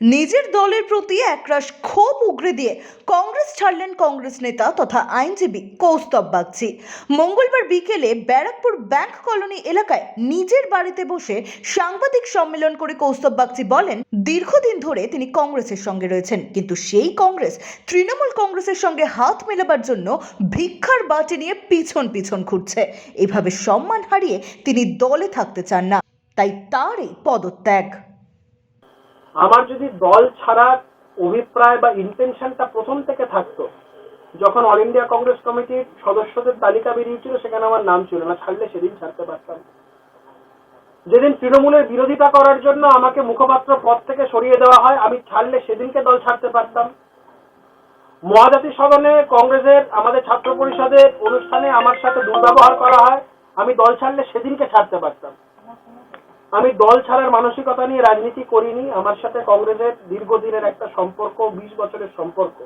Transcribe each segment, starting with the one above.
নিজের দলের প্রতি একরাশ ক্ষোভ উগরে দিয়ে কংগ্রেস ছাড়লেন কংগ্রেস নেতা তথা আইনজীবী কৌস্তব বাগচি। মঙ্গলবার বিকেলে ব্যারাকপুর ব্যাংক কলোনি এলাকায় নিজের বাড়িতে বসে সাংবাদিক সম্মেলন করে কৌস্তব বাগচি বলেন, দীর্ঘদিন ধরে তিনি কংগ্রেসের সঙ্গে রয়েছেন, কিন্তু সেই কংগ্রেস তৃণমূল কংগ্রেসের সঙ্গে হাত মেলাবার জন্য ভিক্ষার বাটি নিয়ে পিছন পিছন ঘুরছে। এভাবে সম্মান হারিয়ে তিনি দলে থাকতে চান না, তাই তার এই পদত্যাগ। আমার যদি দল ছাড়ার অভিপ্রায় বা ইন্টেনশনটা প্রথম থেকে থাকতো, যখন অল ইন্ডিয়া কংগ্রেস কমিটির সদস্যদের তালিকা বেরিয়েছিল, সেখানে আমার নাম ছিল না, ছাড়লে সেদিন ছাড়তে পারতাম। যেদিন তৃণমূলের বিরোধিতা করার জন্য আমাকে মুখপাত্র পদ থেকে সরিয়ে দেওয়া হয়, আমি ছাড়লে সেদিনকে দল ছাড়তে পারতাম। মহাজাতি সদনে কংগ্রেসের, আমাদের ছাত্র পরিষদের অনুষ্ঠানে আমার সাথে দুর্ব্যবহার করা হয়, আমি দল ছাড়লে সেদিনকে ছাড়তে পারতাম। আমি দল ছাড়ার মানসিকতা নিয়ে রাজনীতি করিনি, আমার সাথে কংগ্রেসের দীর্ঘদিনের একটা সম্পর্ক, বিশ বছরের সম্পর্ক।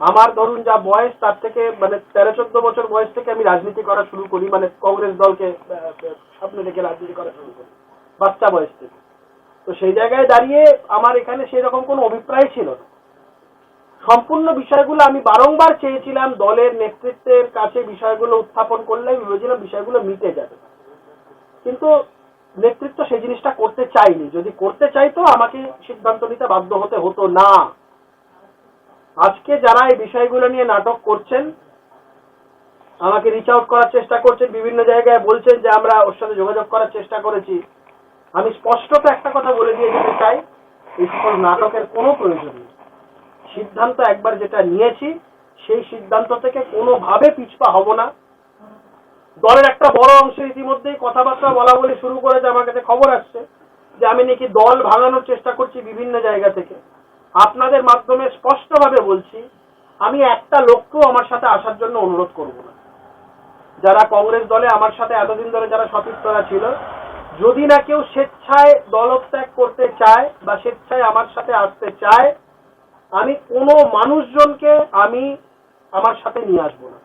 আমার ধরুন যা বয়স, তার থেকে মানে তেরো চোদ্দ বছর বয়স থেকে আমি রাজনীতি করা শুরু করি মানে কংগ্রেস দলকে স্বপ্নে দেখে রাজনীতি করা শুরু করি, বাচ্চা বয়স থেকে। তো সেই জায়গায় দাঁড়িয়ে আমার এখানে সেই রকম কোনো অভিপ্রায় ছিল না। সম্পূর্ণ বিষয়গুলো আমি বারংবার চেয়েছিলাম, দলের নেতৃত্বের কাছে বিষয়গুলো উত্থাপন করলে আমি ভেবেছিলাম বিষয়গুলো মিটে যাবে। কিন্তু নেতৃত্ব সেই জিনিসটা করতে চাইনি। যদি করতে চাইতো, আমাকে সিদ্ধান্ত নিতে বাধ্য হতে হতো না। আজকে যারা এই বিষয়গুলো নিয়ে নাটক করছেন, আমাকে রিচ আউট করার চেষ্টা করছেন, বিভিন্ন জায়গায় বলছেন যে আমরা ওর সাথে যোগাযোগ করার চেষ্টা করেছি। আমি স্পষ্টত একটা কথা বলে দিয়ে যেতে চাই, এই সকল নাটকের কোনো প্রয়োজন নেই। সিদ্ধান্ত একবার যেটা নিয়েছি, সেই সিদ্ধান্ত থেকে কোনোভাবে পিছপা হব না। দলের একটা বড় অংশ ইতিমধ্যেই কথাবার্তা বলা বলে শুরু করেছে, আমার কাছে খবর আসছে যে আমি নাকি দল ভাঙানোর চেষ্টা করছি বিভিন্ন জায়গা থেকে। আপনাদের মাধ্যমে স্পষ্টভাবে বলছি, আমি একটা লক্ষ্য আমার সাথে আসার জন্য অনুরোধ করব না। যারা কংগ্রেস দলে আমার সাথে এতদিন ধরে যারা সতীর্থরা ছিল, যদি না কেউ স্বেচ্ছায় দলত্যাগ করতে চায় বা স্বেচ্ছায় আমার সাথে আসতে চায়, আমি কোনো মানুষজনকে আমি আমার সাথে নিয়ে আসব না।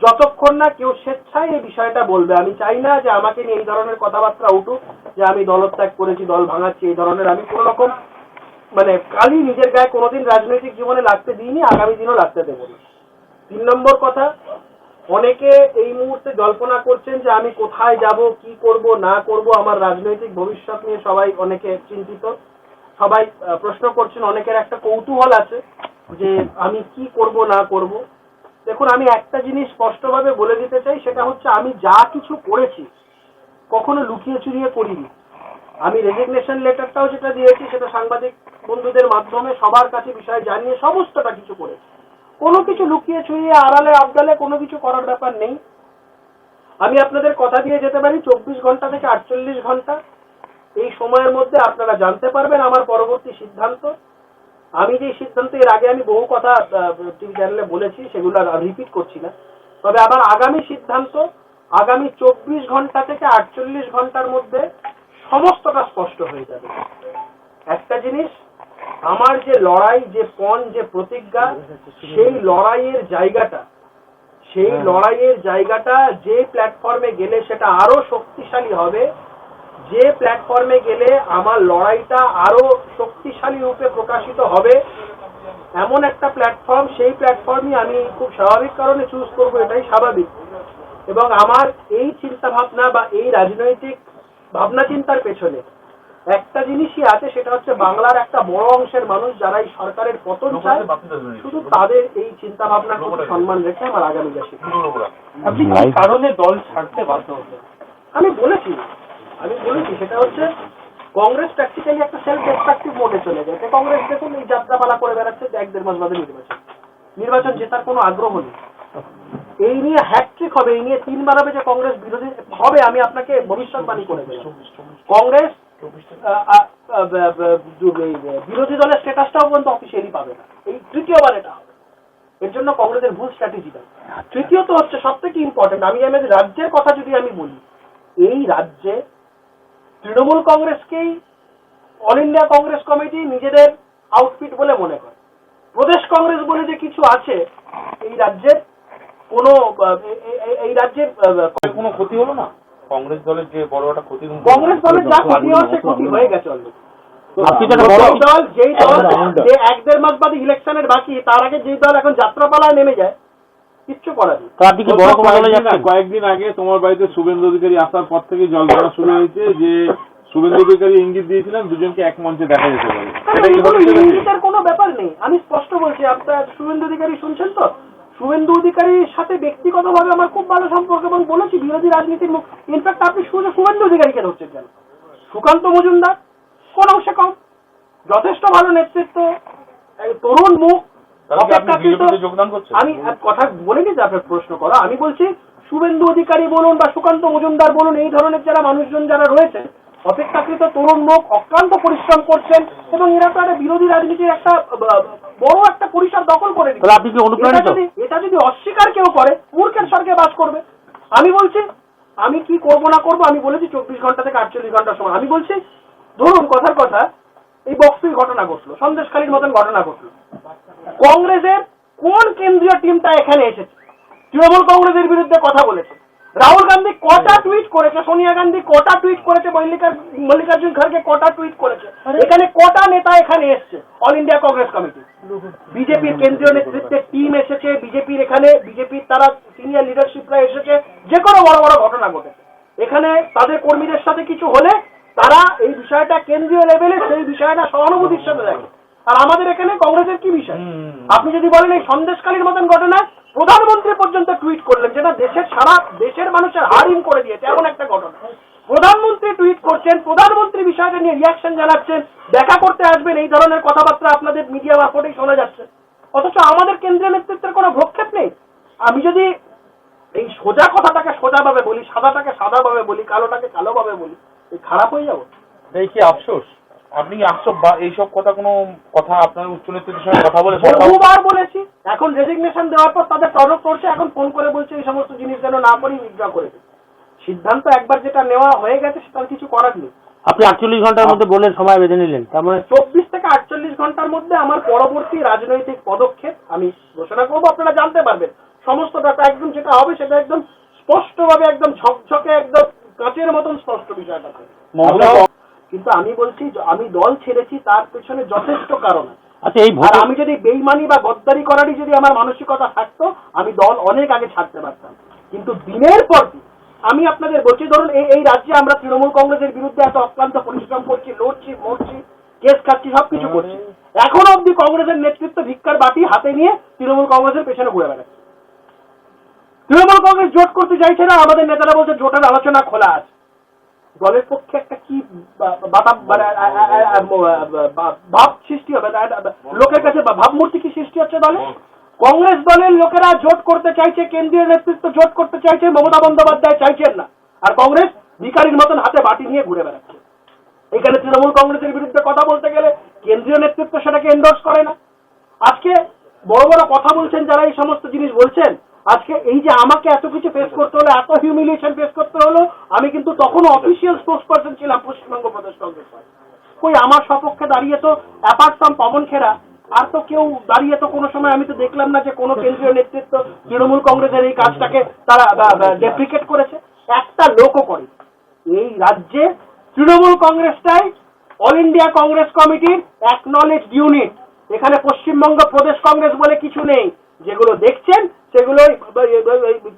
যতক্ষণ না কেউ স্বেচ্ছায় এই বিষয়টা বলবে, আমি চাই না যে আমাকে নিয়ে এই ধরনের কথাবার্তা উঠুক, যে আমি দলত্যাগ করেছি, দল ভাঙাচ্ছি, এই ধরনের আমি কোনো রকম মানে কালই নিজের গায়ে কোনোদিন রাজনৈতিক জীবনে লাগতে দিইনি, আগামী দিনও লাগতে দেবো না। তিন নম্বর কথা, অনেকে এই মুহূর্তে জল্পনা করছেন যে আমি কোথায় যাব, কি করব, না করব, আমার রাজনৈতিক ভবিষ্যৎ নিয়ে সবাই অনেকে চিন্তিত। সবাই প্রশ্ন করছেন, অনেকের একটা কৌতূহল আছে যে আমি কি করব, না করব। দেখুন, আমি একটা জিনিস স্পষ্টভাবে বলে দিতে চাই, সেটা হচ্ছে আমি যা কিছু করেছি, কখনো লুকিয়ে চুরিয়ে করিনি। আমি রেজিগনেশন লেটারটাও যেটা দিয়েছি, সেটা সাংবাদিক বন্ধুদের মাধ্যমে সবার কাছে বিষয় জানিয়ে সমস্তটা কিছু করেছি। কোনো কিছু লুকিয়ে ছুঁয়ে আড়ালে আবদালে কোনো কিছু করার ব্যাপার নেই। আমি আপনাদের কথা দিয়ে যেতে পারি, চব্বিশ ঘণ্টা থেকে আটচল্লিশ ঘণ্টা। এই সময়ের মধ্যে আপনারা জানতে পারবেন আমার পরবর্তী সিদ্ধান্ত। আমি যে সিদ্ধান্ত এর আগে আমি বহু কথা টিভি চ্যানেলে বলেছি সেগুলো রিপিট করছি না। তবে আমার আগামী সিদ্ধান্ত আগামী চব্বিশ ঘণ্টা থেকে আটচল্লিশ ঘণ্টার মধ্যে সমস্তটা স্পষ্ট হয়ে যাবে। একটা জিনিস আমার যে লড়াই যে পণ যে প্রতিজ্ঞা সেই লড়াইয়ের জায়গাটা সেই লড়াইয়ের জায়গাটা যে প্ল্যাটফর্মে গেলে সেটা আরও শক্তিশালী হবে যে প্ল্যাটফর্মে গেলে আমার লড়াইটা আরও শক্তিশালী রূপে প্রকাশিত হবে এমন একটা প্ল্যাটফর্ম সেই প্ল্যাটফর্মই আমি খুব স্বাভাবিক কারণে চুজ করব এটাই স্বাভাবিক। এবং আমার এই চিন্তা ভাবনা বা এই রাজনৈতিক ভাবনা চিন্তার পেছনে একটা জিনিসই আছে সেটা হচ্ছে বাংলার একটা বড় অংশের মানুষ যারা এই সরকারের পতন চায় শুধু তাদের এই চিন্তা ভাবনার প্রতি সম্মান রেখে আমার আগামী যাচ্ছি আপনি কারণে দল ছাড়তে বাধ্য হতেন আমি বলেছি আমি বলেছি, সেটা হচ্ছে কংগ্রেস প্র্যাকটিক্যালি একটা সেলফ ডিস্ট্রাকটিভ মোডে চলে গেছে কংগ্রেস দেখুন, এই যাত্রাপালা করে বেড়াচ্ছে এক দেড় মাস বাদে নির্বাচন। নির্বাচন জেতার কোনো আগ্রহ নেই। এই নিয়ে হ্যাট্রিক হবে, এই নিয়ে তিনবার হবে যে কংগ্রেস বিরোধী, হবে, আমি আপনাকে ভবিষ্যৎবাণী করে দিলাম কংগ্রেস বিরোধী দলের স্ট্যাটাসটাও পর্যন্ত অফিসিয়ালি পাবে না। এই তৃতীয়বার এটা হবে। এর জন্য কংগ্রেসের ভুল স্ট্র্যাটেজিটা তৃতীয়ত হচ্ছে সব থেকে ইম্পর্টেন্ট আমি আমি রাজ্যের কথা যদি আমি বলি, এই রাজ্যে তৃণমূল কংগ্রেসকেই অল ইন্ডিয়া কংগ্রেস কমিটি নিজেদের আউটফিট বলে মনে করে। প্রদেশ কংগ্রেস বলে যে কিছু আছে এই রাজ্যের কোনো এই রাজ্যের কোনো ক্ষতি হলো না? কংগ্রেস দলের যে বড় একটা ক্ষতি কংগ্রেস দলের যা ক্ষতি হওয়ার সে ক্ষতি হয়ে গেছে অলরেডি বড় যেই দল যেই দল আমুলটা। যে এক দেড় মাস বাদে ইলেকশনের বাকি তার আগে যেই দল এখন যাত্রাপালায় নেমে যায় কিচ্ছু করার তো আপনি কি বড় কোনো দলে কয়েকদিন যাচ্ছেন কয়েকদিন আগে তোমার বাড়িতে শুভেন্দু অধিকারী আসার পর থেকে জল ধরা শুরু হয়েছে যে শুভেন্দু অধিকারী ইঙ্গিত দিয়েছিলেন দুজনকে এক মঞ্চে দেখা যেতে পারে? ইঙ্গিতের কোনো ব্যাপার নেই। আমি স্পষ্ট বলছি আপনার শুভেন্দু অধিকারী শুনছেন তো? শুভেন্দু অধিকারীর সাথে ব্যক্তিগতভাবে আমার খুব ভালো সম্পর্ক এবং বলেছি বিরোধী রাজনীতির মুখ ইনফ্যাক্ট আপনি শুধু শুভেন্দু অধিকারীকে ধরছেন কেন? সুকান্ত মজুমদার কোন অংশে কম যথেষ্ট ভালো নেতৃত্ব তরুণ মুখ আমি কথা বলিনি যে আপনার প্রশ্ন করা। আমি বলছি শুভেন্দু অধিকারী বলুন বা সুকান্ত মজুমদার বলুন এই ধরনের যারা মানুষজন যারা রয়েছে অপেক্ষাকৃত তরুণ লোক অক্লান্ত পরিশ্রম করছেন এবং এরা তো একটা বিরোধী রাজনীতির একটা বড় একটা পরিসর দখল করে এটা যদি অস্বীকার কেউ করে মূর্খের স্বর্গে বাস করবে। আমি বলছি আমি কি করব না করব আমি বলেছি চব্বিশ ঘণ্টা থেকে আটচল্লিশ ঘণ্টার সময়। আমি বলছি ধরুন কথার কথা এই বক্সির ঘটনা ঘটলো সন্দেশখালীর মতন ঘটনা ঘটলো। কংগ্রেসের কোন কেন্দ্রীয় টিমটা এখানে এসেছে? তৃণমূল কংগ্রেসের বিরুদ্ধে কথা বলেছে। রাহুল গান্ধী কটা টুইট করেছে? সোনিয়া গান্ধী কটা টুইট করেছে? মল্লিকার্জুন খড়গে কটা টুইট করেছে? এখানে কটা নেতা এখানে এসছে? অল ইন্ডিয়া কংগ্রেস কমিটি বিজেপির কেন্দ্রীয় নেতৃত্বের টিম এসেছে। বিজেপির এখানে বিজেপির তারা সিনিয়র লিডারশিপরা এসেছে। যে কোনো বড় বড় ঘটনা ঘটেছে এখানে তাদের কর্মীদের সাথে কিছু হলে তারা এই বিষয়টা কেন্দ্রীয় লেভেলে সেই বিষয়টা সহানুভূতির সাথে দেখে। আর আমাদের এখানে কংগ্রেসের কি বিষয়? আপনি যদি বলেন এই সন্দেশকালীর মতন ঘটনা প্রধানমন্ত্রী পর্যন্ত টুইট করলেন যেটা দেশের সারা দেশের মানুষের হারিম করে দিয়েছে এমন একটা ঘটনা। প্রধানমন্ত্রী টুইট করছেন প্রধানমন্ত্রী বিষয়টা নিয়ে রিয়াকশন জানাচ্ছেন দেখা করতে আসবেন এই ধরনের কথাবার্তা আপনাদের মিডিয়া মারফতেই শোনা যাচ্ছে। অথচ আমাদের কেন্দ্রীয় নেতৃত্বের কোনো ভ্রক্ষেপ নেই। আমি যদি এই সোজা কথাটাকে সোজাভাবে বলি সাদাটাকে সাদাভাবে বলি কালোটাকে কালোভাবে বলি এই খারাপ হয়ে যাব। এই কি আফসোস। আপনি আফসোস বা এইসব কথা কোনো কথা আপনার উচ্চ নেতৃত্বের সঙ্গে কথা বলে বহুবার বলেছি। এখন রেজিগনেশন দেওয়ার পর তাদের তলব করছে এখন ফোন করে বলছে এই সমস্ত জিনিস যেন না করি উইথড্র করে সিদ্ধান্ত একবার যেটা নেওয়া হয়ে গেছে সেটার কিছু করার নেই। আপনি আটচল্লিশ ঘণ্টার মধ্যে বললেন সময় বেঁধে নিলেন। তার মানে চব্বিশ থেকে আটচল্লিশ ঘণ্টার মধ্যে আমার পরবর্তী রাজনৈতিক পদক্ষেপ আমি ঘোষণা করব আপনারা জানতে পারবেন। সমস্ত ডাটা একদম যেটা হবে সেটা একদম স্পষ্টভাবে একদম ঝকঝকে একদম কাঁচের মতন স্পষ্ট বিষয়টা। কিন্তু আমি বলছি আমি দল ছেড়েছি তার পেছনে যথেষ্ট কারণ আছে। আচ্ছা এই আর আমি যদি বেইমানি বা গদ্দারি করারই যদি আমার মানসিকতা থাকতো আমি দল অনেক আগে ছাড়তে পারতাম। কিন্তু দিনের পর দিন আমি আপনাদের বলছি ধরুন এই এই রাজ্যে আমরা তৃণমূল কংগ্রেসের বিরুদ্ধে এত অক্লান্ত পরিশ্রম করছি লড়ছি মরছি কেস খাচ্ছি সবকিছু করছি। এখনও অব্দি কংগ্রেসের নেতৃত্ব ভিক্ষার বাটি হাতে নিয়ে তৃণমূল কংগ্রেসের পেছনে ঘুরে বেড়াচ্ছে। তৃণমূল কংগ্রেস জোট করতে চাইছে না আমাদের নেতারা বলছে জোটের আলোচনা খোলা আছে। দলের পক্ষে একটা কি ভাব সৃষ্টি হবে লোকের কাছে ভাবমূর্তি কি সৃষ্টি হচ্ছে দলে? কংগ্রেস দলের লোকেরা জোট করতে চাইছে, কেন্দ্রীয় নেতৃত্ব জোট করতে চাইছে, মমতা বন্দ্যোপাধ্যায় চাইছেন না। আর কংগ্রেস ভিকারির মতন হাতে বাটি নিয়ে ঘুরে বেড়াচ্ছে। এখানে তৃণমূল কংগ্রেসের বিরুদ্ধে কথা বলতে গেলে কেন্দ্রীয় নেতৃত্ব সেটাকে এন্ডোর্স করে না। আজকে বড় বড় কথা বলছেন যারা এই সমস্ত জিনিস বলছেন আজকে এই যে আমাকে এত কিছু ফেস করতে হলো, এত হিউমিলিয়েশন ফেস করতে হলো, আমি কিন্তু তখন অফিসিয়াল স্পোর্টস পার্সন ছিলাম পশ্চিমবঙ্গ প্রদেশ কংগ্রেস কই, আমার সপক্ষে দাঁড়িয়ে তো অ্যাপার্ট ফ্রম পবন খেরা, আর তো কেউ দাঁড়িয়ে তো কোনো সময় আমি তো দেখলাম না যে কোনো কেন্দ্রীয় নেতৃত্ব তৃণমূল কংগ্রেসের এই কাজটাকে তারা ডেপ্রিকেট করেছে। একটা লোকও করে এই রাজ্যে তৃণমূল কংগ্রেসটাই অল ইন্ডিয়া কংগ্রেস কমিটির অ্যাকনলেজ ইউনিট এখানে পশ্চিমবঙ্গ প্রদেশ কংগ্রেস বলে কিছু নেই। যেগুলো দেখছেন সেগুলো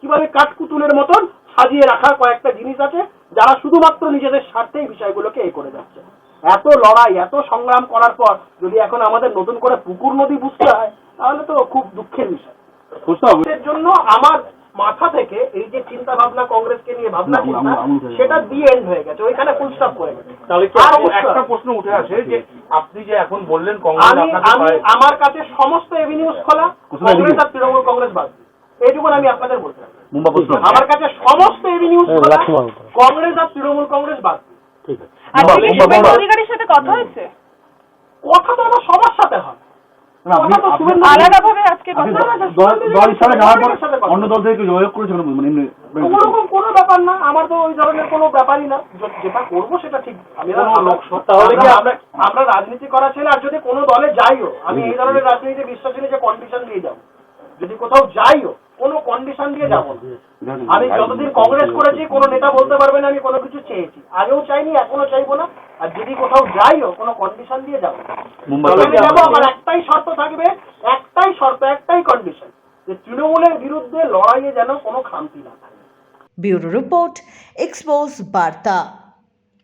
কীভাবে কাঠকুতুলের মতন সাজিয়ে রাখা কয়েকটা জিনিস আছে যারা শুধুমাত্র নিজেদের স্বার্থে এই বিষয়গুলোকে এ করে যাচ্ছে। এত লড়াই এত সংগ্রাম করার পর যদি এখন আমাদের নতুন করে পুকুর নদী বুঝতে হয় তাহলে তো খুব দুঃখের বিষয়। জন্য আমার মাথা থেকে এই যে চিন্তা ভাবনা কংগ্রেসকে নিয়ে ভাবনা চিন্তা সেটা দি এন্ড হয়ে গেছে। ওইখানে ফুল স্টপ করে গেছে। তাহলে আর একটা প্রশ্ন উঠে আসে যে আপনি যে এখন বললেন কংগ্রেস আমার কাছে সমস্ত এভিনিউজ খোলা কংগ্রেস আর তৃণমূল কংগ্রেস বাদ এইটুকুন আমি আপনাদের বলতে আমার কাছে সমস্ত এভিনিউজ হ্যাঁ, খোলা কংগ্রেস আর তৃণমূল কংগ্রেস বাদ ঠিক আছে। আজকে কি শুভেন্দু অধিকারীর সাথে কথা হয়েছে? কথা তো আমার সবার সাথে হয়। আলাদাভাবে দল- হয়েছে? দল- দল হিসাবে যাওয়ার পর অন্য দল থেকে যোগাযোগ করেছিল মানে এমনি ওরকম কোনো ব্যাপার না আমার তো ওই ধরনের কোনো ব্যাপারই না। যেটা করব সেটা ঠিক। আমি কোনো আমরা- লোকসভা- তাহলে কি আমরা আমরা রাজনীতি করা ছেলে আর যদি কোনো দলে যাইও আমি এই ধরনের রাজনীতিতে বিশ্বাসী যে কন্ডিশন দিয়ে যাব। যদি কোথাও যাইও কোনো কন্ডিশন দিয়ে যাব না। আমি যতদিন কংগ্রেস করেছি কোনো নেতা বলতে পারবে না আমি কোনো কিছু চেয়েছি। আগেও চাইনি এখনও চাইব না। আর যদি কোথাও যাইও কোনো কন্ডিশন দিয়ে যাব যাব আমার একটাই শর্ত থাকবে একটাই শর্ত, একটাই কন্ডিশন যে তৃণমূলের বিরুদ্ধে লড়াইয়ে যেন কোনো খামতি না থাকে। ব্যুরো রিপোর্ট এক্সপোজ বার্তা।